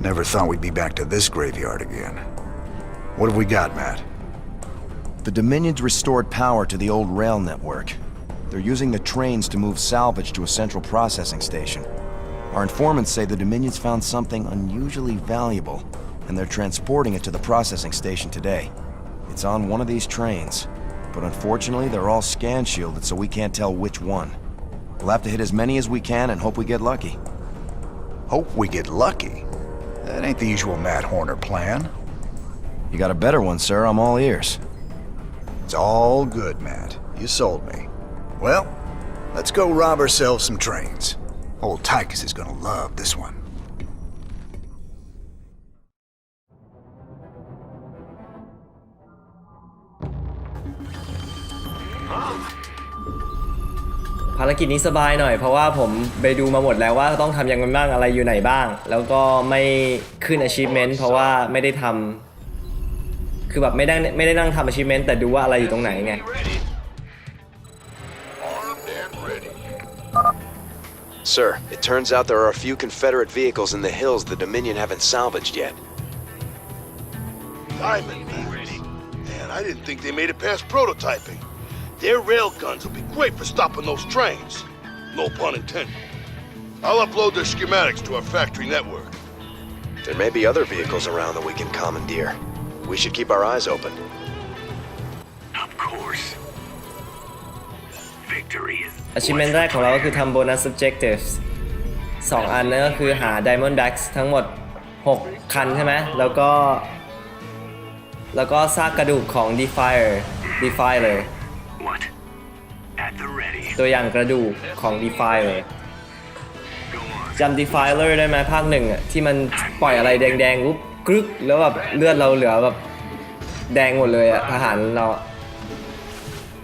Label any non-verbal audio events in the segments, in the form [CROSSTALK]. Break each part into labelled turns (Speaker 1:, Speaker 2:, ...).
Speaker 1: Never thought we'd be back to this graveyard again. What have we got, Matt?
Speaker 2: The Dominion's restored power to the old rail network. They're using the trains to move salvage to a central processing station. Our informants say the Dominions found something unusually valuable, and they're transporting it to the processing station today. It's on one of these trains, but unfortunately they're all scan shielded so we can't tell which one. We'll have to hit as many as we can and hope we get lucky.
Speaker 1: Hope we get lucky. That ain't the usual Matt Horner plan.
Speaker 2: You got a better one, sir. I'm all ears.
Speaker 1: It's all good, Matt. You sold me. Well, let's go rob ourselves some trains. Old Tychus is gonna love this one. า
Speaker 3: รกิจนี้สบายหน่อยเพราะว่าผมไปดูมาหมดแล้วว่าต้องทำยังไงบ้างอะไรอยู่ไหนบ้าง แล้วก็ไม่ขึ้น achievement เพราะว่าไม่ได้ทำคือแบบไม่ได้ไม่ได้นั่งทำ achievement แต่ดูว่าอะไรอยู่ตรงไหนไง
Speaker 2: Sir, it turns out there are a few Confederate vehicles in the hills the Dominion haven't salvaged yet.
Speaker 4: Diamond Beavers. Man, I didn't think they made it past prototyping. Their rail guns will be great for stopping those trains. No pun intended. I'll upload their schematics to our factory network.
Speaker 2: There may be other vehicles around that we can commandeer. We should keep our eyes open.
Speaker 4: Of course. Victory is
Speaker 3: achievement แรกของเราก็คือทำ bonus objectives สองอันนั่นก็คือหา diamond backs ทั้งหมด 6 คันใช่ไหม แล้วก็ แล้วก็ซากกระดูกของ defier defy เลย ตัวอย่างกระดูกของ defy เลย
Speaker 4: Go on.
Speaker 3: จำ defiler ได้ไหมภาคหนึ่งอะที่มันปล่อยอะไรแดงๆปุ๊บกรึกแล้วแบบเลือดเราเหลือแบบแดงหมดเลยอะทหารเราอะ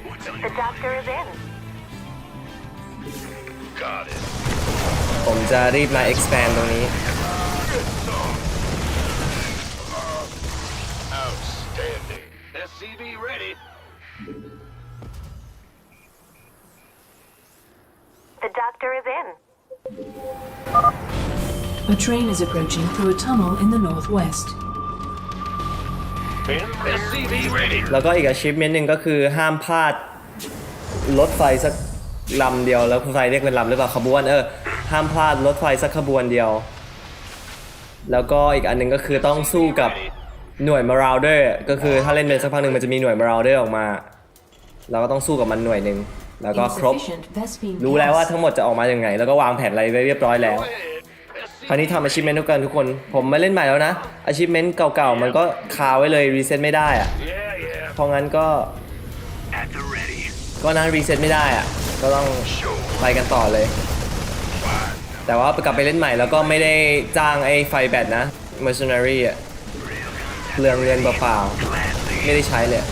Speaker 4: What's on
Speaker 5: The doctor is in.
Speaker 4: Got it.
Speaker 3: ผมจะรีบมา expand ตรงนี้
Speaker 5: The doctor is in.
Speaker 6: A train is approaching through a tunnel in the northwest.
Speaker 4: SCV ready.
Speaker 3: แล้วก็อีก achievement หนึ่งก็คือห้ามพลาดรถไฟสักลำเดียวแล้วไฟเรียกเป็นลำหรือเปล่าขบวนเออห้ามพลาดรถไฟสักขบวนเดียว แล้วก็อีกอันหนึงก็คือต้องสู้กับหน่วย Marauder ก็คือถ้าเล่นเป็นสักพักหนึ่งมันจะมีหน่วย Marauder ออกมา เราก็ต้องสู้กับมันหน่วยหนึ่ง แล้วก็ครบ
Speaker 6: Insufficient Vespine
Speaker 3: รู้แล้วว่า
Speaker 6: gas.
Speaker 3: ทั้งหมดจะออกมาอย่างไง แล้วก็วางแผนอะไรไว้เรียบร้อยแล้ว คราวนี้ทำ achievement ทุกกันทุกคน ผมมาเล่นใหม่แล้วนะ achievement เก่าๆ มันก็คาไว้เลย reset ไม่ได้อะ
Speaker 4: Yeah, yeah.
Speaker 3: เพราะงั้นก็
Speaker 4: At the ready.
Speaker 3: ก็นั้น reset ไม่ได้อะก็ต้องไปกันต่อเลย แต่ว่ากลับไปเล่นใหม่แล้วก็ไม่ได้จ้างไอ้ไฟแบตนะ mercenary อะเปลืองเรียนเปล่าๆไม่ได้ใช้เลย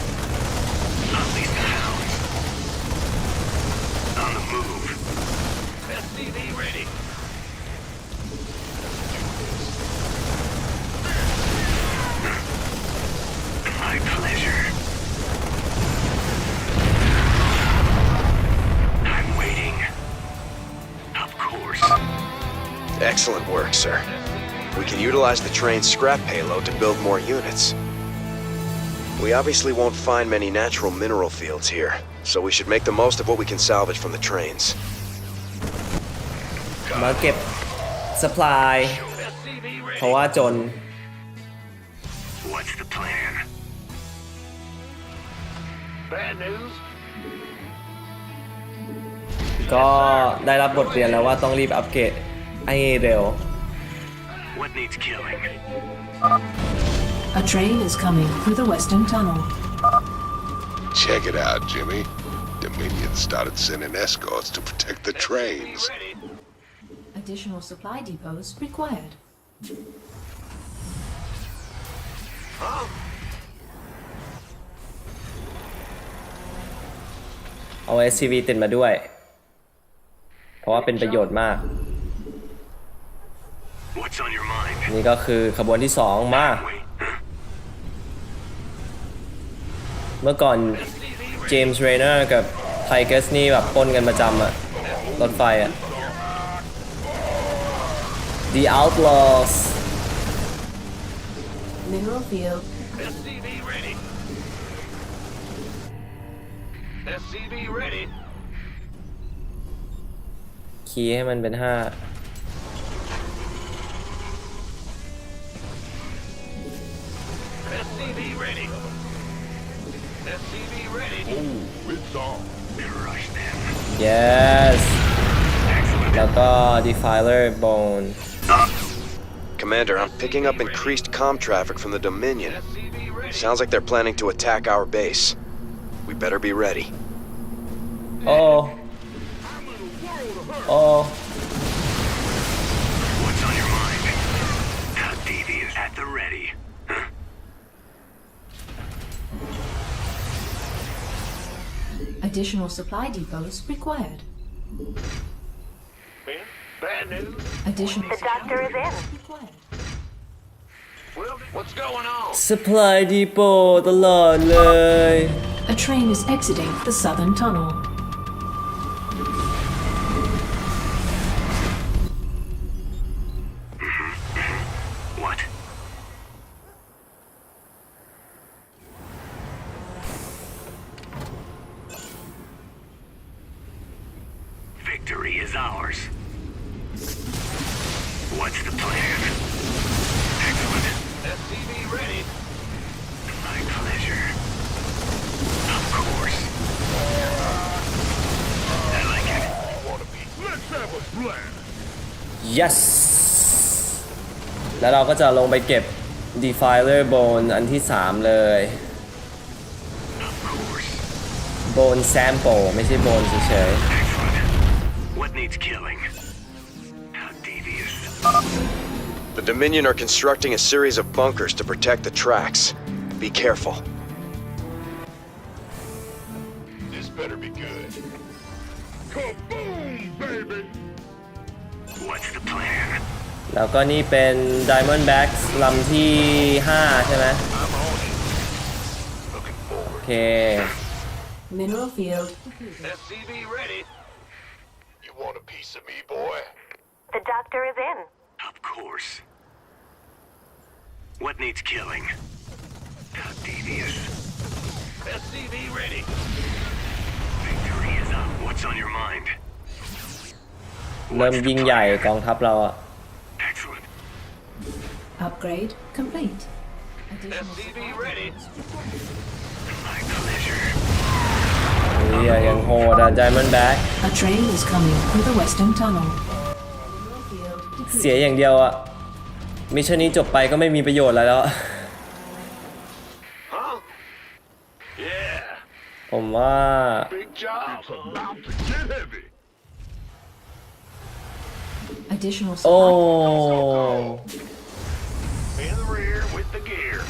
Speaker 2: Excellent work, sir. We can utilize the train's scrap payload to build more units. We obviously won't find many natural mineral fields here, so we should make the most of what we can salvage from the trains.
Speaker 3: มาเก็บ supply
Speaker 4: SCV
Speaker 3: เพราะว่าจน
Speaker 4: What's the plan? Bad news?
Speaker 3: ก็ได้รับบทเรียนแล้วว่าต้องรีบอัปเกรด ให้เร็ว
Speaker 4: What needs killing?
Speaker 6: A train is coming through the western tunnel.
Speaker 7: Check it out, Jimmy. Dominion started sending escorts to protect the trains.
Speaker 6: Additional supply depots required.
Speaker 3: เอา SCV ติดมาด้วย เพราะว่าเป็นประโยชน์มาก นี่ก็คือขบวนที่2มา
Speaker 4: Wait.
Speaker 3: เมื่อก่อนเจมส์เรเนอร์กับไทเกสนี่แบบปนกันประจำอะรถไฟอะ The Outlaws
Speaker 6: Mineral field
Speaker 8: SCV ready. SCV ready.
Speaker 3: คีย์ให้มันเป็นห้า
Speaker 8: ready. SCV ready. Oh, it's on. Rush them.
Speaker 3: yes แล้วก็ defiler bone
Speaker 2: Commander, I'm picking up increased comm traffic from the Dominion.
Speaker 8: SCV ready.
Speaker 2: Sounds like they're planning to attack our base. We better be ready.
Speaker 3: โอ้
Speaker 6: additional supply depots required.
Speaker 8: Bad news.
Speaker 6: Additional
Speaker 5: The
Speaker 6: supply
Speaker 5: doctor is in.
Speaker 6: depots required.
Speaker 8: Well, what's going on?
Speaker 3: supply depot ตลอดเลย
Speaker 6: A train is exiting the southern tunnel.
Speaker 3: Yes แล้วเราก็จะลงไปเก็บ defiler bone อันที่ 3 เลย
Speaker 9: Of course.
Speaker 3: bone sample ไม่ใช่ bone เฉย
Speaker 9: Excellent. What needs killing? How devious.
Speaker 2: The Dominion are constructing a series of bunkers to protect the tracks. Be careful.
Speaker 3: แล้วก็นี่เป็น diamond backs ลำที่ 5 ใช่ไหม
Speaker 8: I'm on it. Looking
Speaker 3: โอ
Speaker 8: forward.
Speaker 3: เค
Speaker 6: Mineral field
Speaker 8: SCV ready. You want a piece of me, boy?
Speaker 5: The doctor is in.
Speaker 9: Of course. What needs killing? How devious.
Speaker 8: SCV ready.
Speaker 9: Victory is up. What's on your mind?
Speaker 3: เริ่มยิ่งใหญ่กองทัพเราอะ
Speaker 9: Excellent.
Speaker 6: Upgrade complete. Additional
Speaker 8: SCV
Speaker 6: supply
Speaker 8: ready.
Speaker 9: My pleasure.
Speaker 3: เฮียยังโหดอะ diamond back
Speaker 6: A train is coming through the western tunnel. Mineral field
Speaker 3: เสียอย่างเดียวอะมิชชั่นนี้จบไปก็ไม่มีประโยชน์อะไรแล้ว
Speaker 8: Huh? Yeah.
Speaker 3: ผมว่า
Speaker 8: Big job. It's about to get heavy.
Speaker 6: Additional
Speaker 3: โอ้
Speaker 6: supply
Speaker 8: the gear.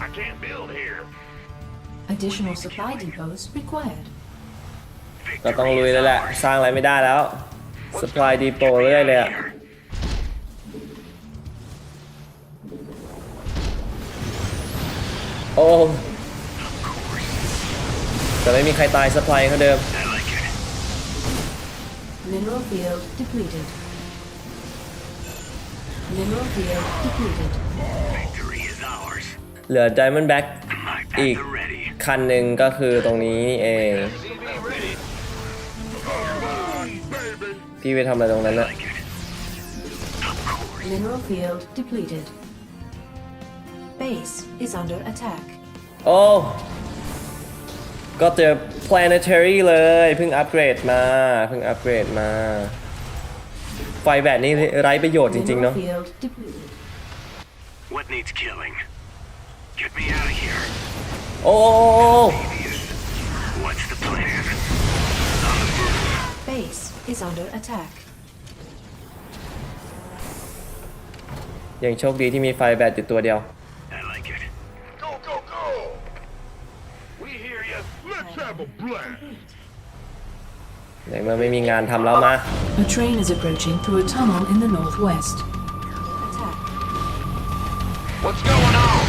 Speaker 8: I can't build here.
Speaker 6: additional supply depots required.
Speaker 3: ก็ต้องลุยแล้วแหละ สร้างอะไรไม่ได้แล้ว supply depot เรื่อยเลยอะโอ้แต่ไม่มีใครตาย supply เขาเดิม
Speaker 9: I like it.
Speaker 6: Mineral field depleted. Mineral field depleted.
Speaker 9: Victory is ours.
Speaker 3: เหลือ diamond back
Speaker 9: My at
Speaker 3: อีก
Speaker 9: the ready.
Speaker 3: คันหนึ่งก็คือตรงนี้นี่เอง
Speaker 8: SCV ready.
Speaker 3: พี่ไปทำอะไรตรงนั้น
Speaker 9: I
Speaker 3: อะ
Speaker 9: like it. Of course.
Speaker 6: Mineral field depleted. Base is under attack.
Speaker 3: โอ้ ก็เจอ planetary เลย เพิ่งอัปเกรดมา เพิ่งอัปเกรดมา ไฟแบบนี้ไร้ประโยชน์จริงๆ
Speaker 6: Mineral
Speaker 3: เนาะ
Speaker 6: field depleted.
Speaker 9: What needs killing? Get me out of here.
Speaker 3: โอ้
Speaker 9: Devious. What's the plan? On the move.
Speaker 6: Base is under attack.
Speaker 3: ยังโชคดีที่มีไฟแบตอยู่ตัวเดียว ในเมื่อไม่มีงานทำแล้วมา
Speaker 6: A train is approaching through a tunnel in the northwest. Attack.
Speaker 8: What's going on?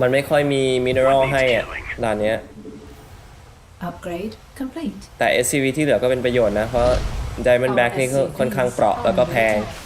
Speaker 3: มันไม่ค่อยมีมินเนอรัลให้อะด่านเนี้ย
Speaker 6: Upgrade complete.
Speaker 3: แต่ SCV ที่เหลือก็เป็นประโยชน์นะ เพราะ Diamond Back นี่ก็ค่อนข้างเปราะแล้วก็แพง
Speaker 6: Mineral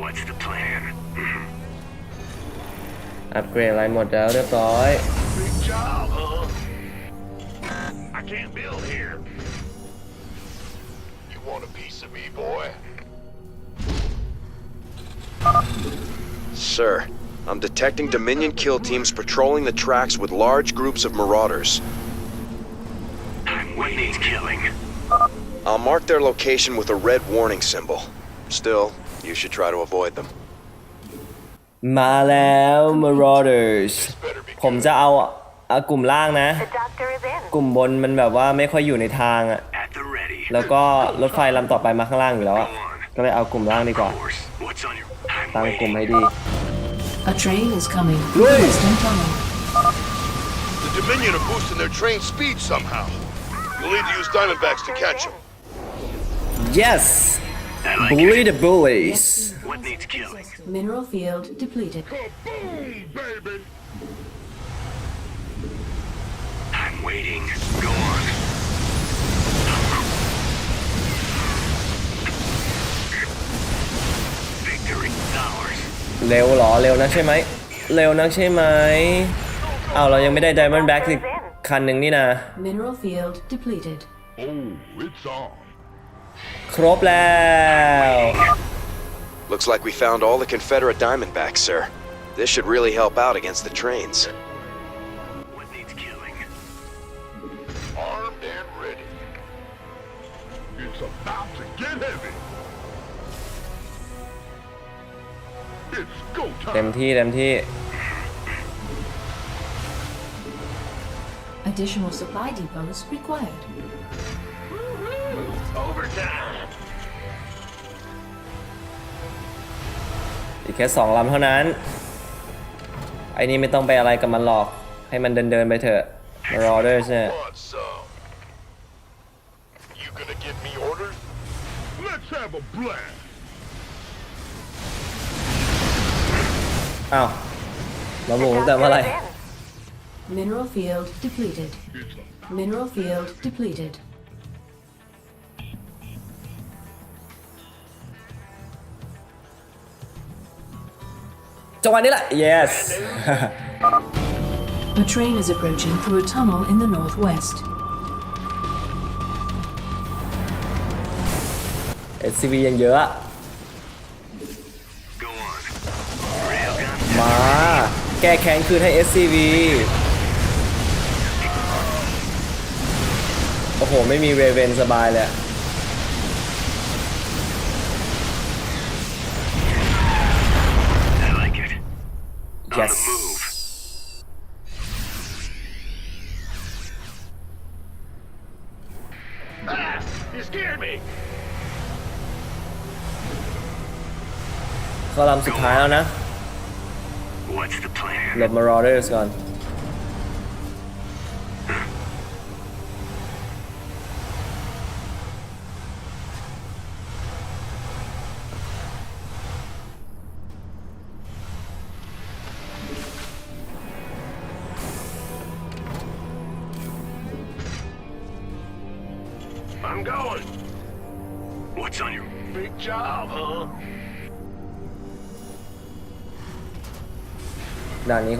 Speaker 9: What's the plan?
Speaker 3: อัปเกรดอะไรหมดแล้วเรียบร้อย
Speaker 7: Big job, huh? I can't build here. You want a piece of me, boy?
Speaker 2: Sir, I'm detecting Dominion kill teams patrolling the tracks with large groups of marauders.
Speaker 9: What needs killing?
Speaker 2: I'll mark their location with a red warning symbol. Still, you should try to avoid them.
Speaker 3: มาแล้ว Marauders ผมจะเอาเอากลุ่มล่างนะ
Speaker 5: The doctor is in.
Speaker 3: กลุ่มบนมันแบบว่าไม่ค่อยอยู่ในทางอะ
Speaker 9: At the ready.
Speaker 3: แล้วก็รถไฟลำต่อไปมาข้างล่างอยู่แล้วอะก็เลยเอากลุ่มล่างดีกว่า
Speaker 9: Of course. What's on your... I'm
Speaker 3: ตั้งกลุ่ม
Speaker 9: waiting.
Speaker 3: ให้ดี
Speaker 6: A train is coming through the western tunnel.
Speaker 4: The Dominion are boosting their train speed somehow. You'll need to use Diamondbacks to catch them.
Speaker 3: yes
Speaker 9: I like
Speaker 3: bully
Speaker 9: it.
Speaker 3: the bullies
Speaker 9: What needs killing?
Speaker 6: Mineral field depleted.
Speaker 7: baby!
Speaker 9: I'm waiting. Go on. Victory is ours.
Speaker 3: เร็วเหรอ เร็วนักใช่ไหม เร็วนักใช่ไหมอ้าวเรายังไม่ได้ Diamond Back อีกคันหนึ่งนี่นะ
Speaker 6: Mineral field depleted.
Speaker 7: Oh, it's on.
Speaker 3: ครบแล้ว
Speaker 2: Looks like we found all the Confederate Diamondbacks, sir. This should really help out against the trains.
Speaker 9: What needs killing?
Speaker 7: Armed and ready. It's about to get heavy. It's go
Speaker 3: เต็ม
Speaker 7: time.
Speaker 3: ที่เต็มที่
Speaker 6: Additional supply depots required.
Speaker 7: Overtime.
Speaker 3: อีกแค่สองลำเท่านั้น ไอ้นี่ไม่ต้องไปอะไรกับมันหรอก ให้มันเดินเดินๆไปเถอะ Marauders เนี่ย
Speaker 7: Want some? You gonna give me orders? Let's have a blast.
Speaker 3: อ้าวเราหมู
Speaker 5: The
Speaker 3: ตั้งแต่เมื่อ
Speaker 5: doctor
Speaker 3: ไหร่
Speaker 5: is in.
Speaker 6: Mineral field depleted.
Speaker 7: It's a
Speaker 6: Mineral field depleted.
Speaker 3: จังหวะนี้แหละ yes
Speaker 6: A train is approaching through a tunnel in the northwest.
Speaker 3: SCV ยังเยอะอะ
Speaker 9: Go on. Railgun.
Speaker 3: มา แก้แค้นคืนให้ SCV โอ้โห ไม่มีเรเวนสบายเลย
Speaker 7: You scared me.
Speaker 3: เข้าลำสุดท้ายแล้วนะ
Speaker 9: What's the plan?
Speaker 3: หลบ Marauders ก่อน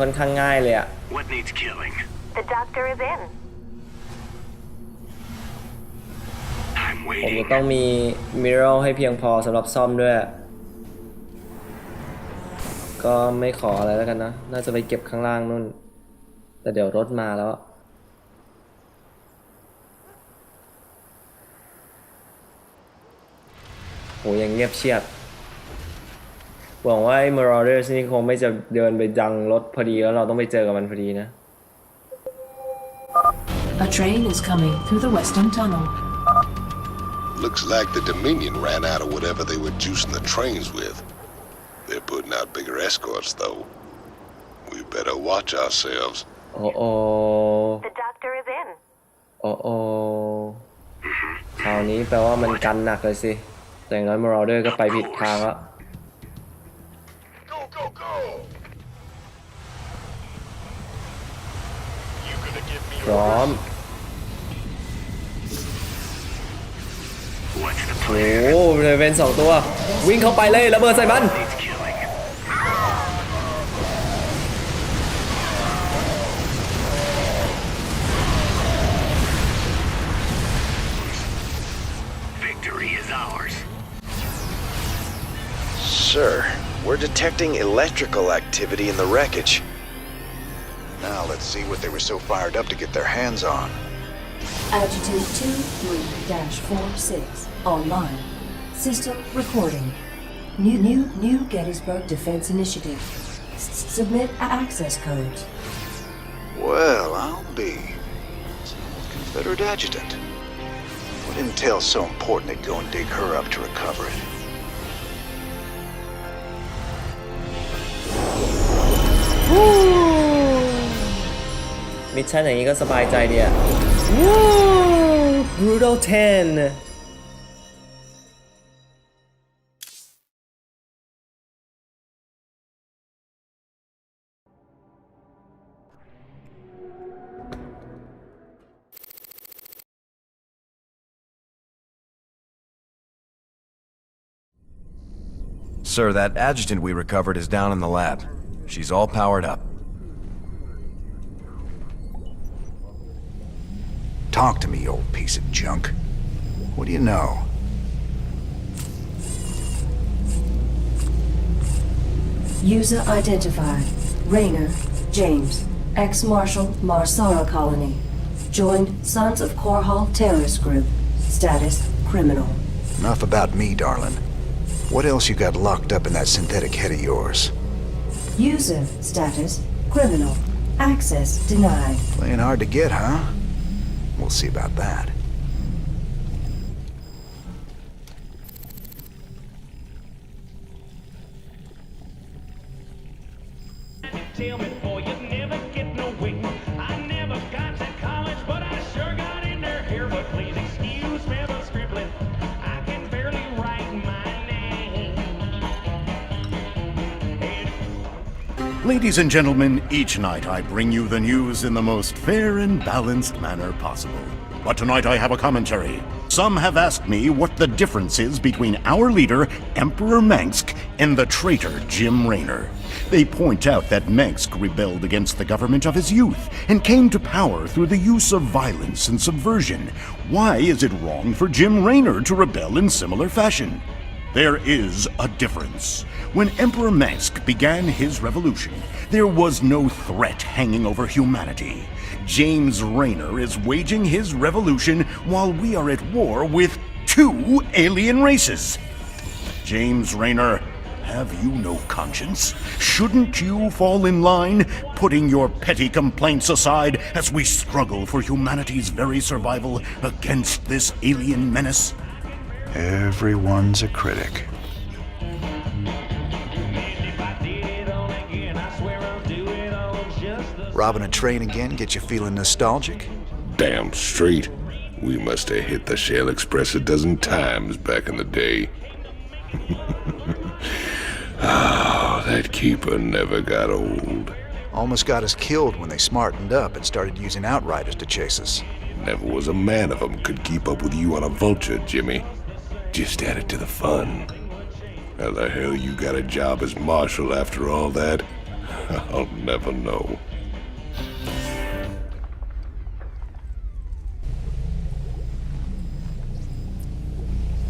Speaker 3: ค่อนข้างง่ายเลยอะ
Speaker 9: What needs killing?
Speaker 5: The doctor is in.
Speaker 9: I'm
Speaker 3: ผมจะ
Speaker 9: waiting.
Speaker 3: ต้องมี Mirror ให้เพียงพอสำหรับซ่อมด้วย ก็ไม่ขออะไรแล้วกันนะ น่าจะไปเก็บข้างล่างนู่น แต่เดี๋ยวรถมาแล้วโหยังเงียบเชียบ หวังว่าไอ้ Marauders นี่คงไม่จะเดินไปดังรถพอดีแล้วเราต้องไปเจอกับมันพอดีนะ
Speaker 6: A train is coming through the western tunnel.
Speaker 7: Looks like the Dominion ran out of whatever they were juicing the trains with. They're putting out bigger escorts, though. We better watch ourselves.
Speaker 3: โอ้โอ
Speaker 5: The doctor is in.
Speaker 3: โอ้โอคราวนี้แปลว่ามันกันหนักเลยสิ แต่อย่างน้อยมอร์เดอร์ก็ไปผิดทางแล้ว พร้อม
Speaker 9: What's the
Speaker 3: โอ้
Speaker 9: plan?
Speaker 3: เรเวนสองตัว วิ่งเข้าไปเลยระเบิดใส่มัน
Speaker 9: Needs killing. Victory is ours.
Speaker 2: Sir, we're detecting electrical activity in the wreckage.
Speaker 1: Now let's see what they were so fired up to get their hands on.
Speaker 10: Adjutant 23-46 online. System recording. New new new Gettysburg Defense Initiative. S- submit access codes.
Speaker 1: Well, I'll be. Confederate adjutant. What intel's so important they'd go and dig her up to recover it?
Speaker 3: มิชชั่นอย่างนี้ก็สบายใจดีอะว้าว brutal 10
Speaker 2: Sir, that adjutant we recovered is down in the lab. She's all powered up.
Speaker 1: Talk to me, old piece of junk. What do you know?
Speaker 10: User identified. Rayner James. Ex-Marshal Marsara Colony. Joined Sons of Korhal Terrorist Group. Status criminal.
Speaker 1: Enough about me, darling. What else you got locked up in that synthetic head of yours?
Speaker 10: User status criminal. Access denied.
Speaker 1: Playing hard to get, huh? We'll see about that.
Speaker 11: Ladies and gentlemen, each night I bring you the news in the most fair and balanced manner possible. But tonight I have a commentary. Some have asked me what the difference is between our leader, Emperor Mengsk, and the traitor Jim Raynor. They point out that Mengsk rebelled against the government of his youth and came to power through the use of violence and subversion. Why is it wrong for Jim Raynor to rebel in similar fashion? There is a difference. When Emperor Mask began his revolution, there was no threat hanging over humanity. James Rayner is waging his revolution while we are at war with two alien races. James Rayner, have you no conscience? Shouldn't you fall in line, putting your petty complaints aside as we struggle for humanity's very survival against this alien menace?
Speaker 1: Everyone's a critic.
Speaker 12: And if I did it all again, I swear I'll do it all just the
Speaker 1: Robbing a train again get you feeling nostalgic?
Speaker 7: Damn straight. We must have hit the Shell Express a dozen times back in the day. [LAUGHS] Ah, that keeper never got old.
Speaker 1: Almost got us killed when they smartened up and started using outriders to chase us.
Speaker 7: Never was a man of 'em could keep up with you on a vulture, Jimmy. Just added to the fun. How the hell you got a job as marshal after all that? [LAUGHS] I'll never know.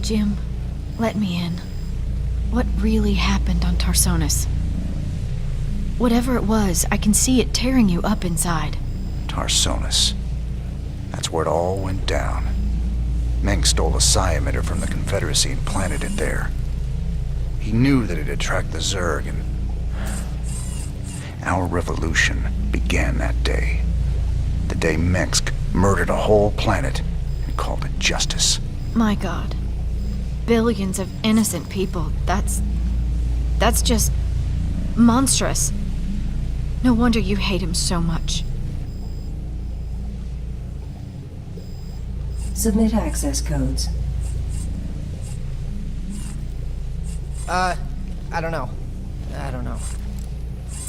Speaker 13: Jim, let me in. What really happened on Tarsonis? Whatever it was, I can see it tearing you up inside.
Speaker 1: Tarsonis. That's where it all went down. Meng stole a psi emitter from the Confederacy and planted it there. He knew that it'd attract the Zerg, and our revolution began that day. The day Mengsk murdered a whole planet and called it justice.
Speaker 13: My god. billions of innocent people. That's. That's just. monstrous. No wonder you hate him so much.
Speaker 10: Submit access codes.
Speaker 14: Uh, I don't know. I don't know.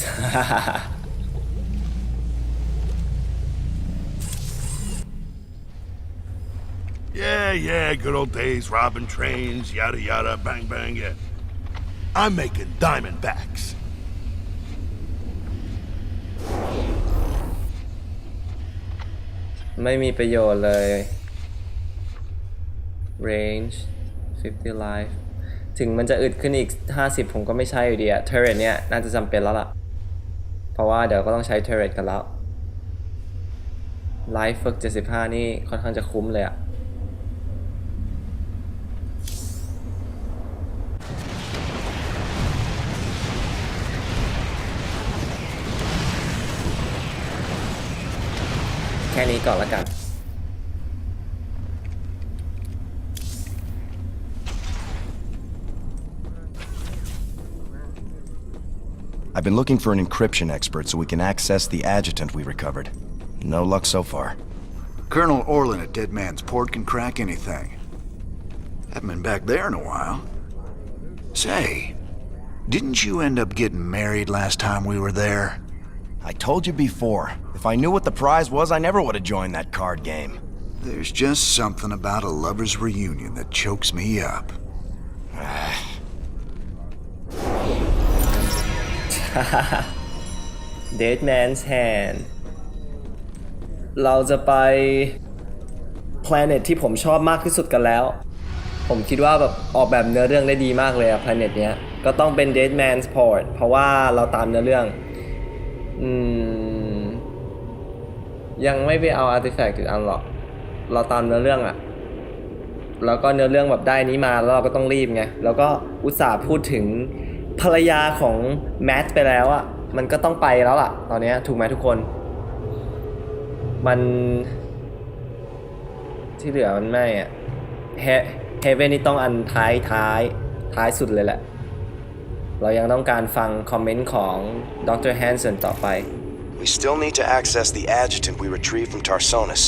Speaker 14: [LAUGHS]
Speaker 4: yeah, yeah, good old days, robbing trains, yada yada, bang bang, yeah. I'm making diamond backs.
Speaker 3: Range 50 life ถึงมันจะอึดขึ้นอีก 50 ผมก็ไม่ใช่อยู่ดีอะ turret เนี่ยน่าจะจำเป็นแล้วล่ะ เพราะว่าเดี๋ยวก็ต้องใช้ turret กันแล้ว life ฝึก75 นี่ค่อนข้างจะคุ้มเลยอะแค่นี้ก่อนละกัน
Speaker 2: been looking for an encryption expert so we can access the adjutant we recovered. No luck so far.
Speaker 1: Colonel Orlin at Dead Man's Port can crack anything. Haven't been back there in a while. Say, didn't you end up getting married last time we were there?
Speaker 2: I told you before, if I knew what the prize was, I never would have joined that card game.
Speaker 1: There's just something about a lover's reunion that chokes me up.
Speaker 3: Dead Man's Hand เราจะไป planet ที่ผมชอบมากที่สุดกันแล้ว ผมคิดว่าแบบออกแบบเนื้อเรื่องได้ดีมากเลยอะ planet เนี้ย ก็ต้องเป็น Dead Man's Port เพราะว่าเราตามเนื้อเรื่อง อืม ยังไม่ไปเอา artifact อีกอันหรอก เราตามเนื้อเรื่องอะแล้วก็เนื้อเรื่องแบบได้นี้มาแล้วเราก็ต้องรีบไง แล้วก็อุตส่าห์พูดถึง ภรรยาของแมทไปแล้วอะมันก็ต้องไปแล้วล่ะ ตอนนี้ถูกไหมทุกคน มันที่เหลือมันไม่อะเฮเฮเวนนี่ต้องอันท้ายท้ายท้ายสุดเลยแหละ เรายังต้องการฟังคอมเมนต์ของดรแฮนสันต่อไป
Speaker 2: We still need to access the adjutant we retrieved from Tarsonis.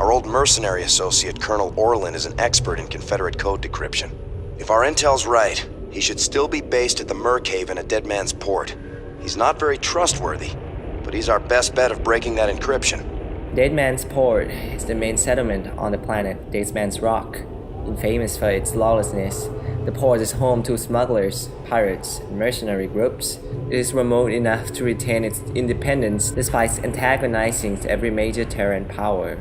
Speaker 2: Our old mercenary associate, Colonel Orlin, is an expert in Confederate code decryption. If our intel's right, he should still be based at the Merkhaven at Dead Man's Port. He's not very trustworthy, but he's our best bet of breaking that encryption.
Speaker 3: Dead Man's Port is the main settlement on the planet Dead Man's Rock. Infamous for its lawlessness, the port is home to smugglers, pirates, and mercenary groups. It is remote enough to retain its independence despite antagonizing every major Terran power.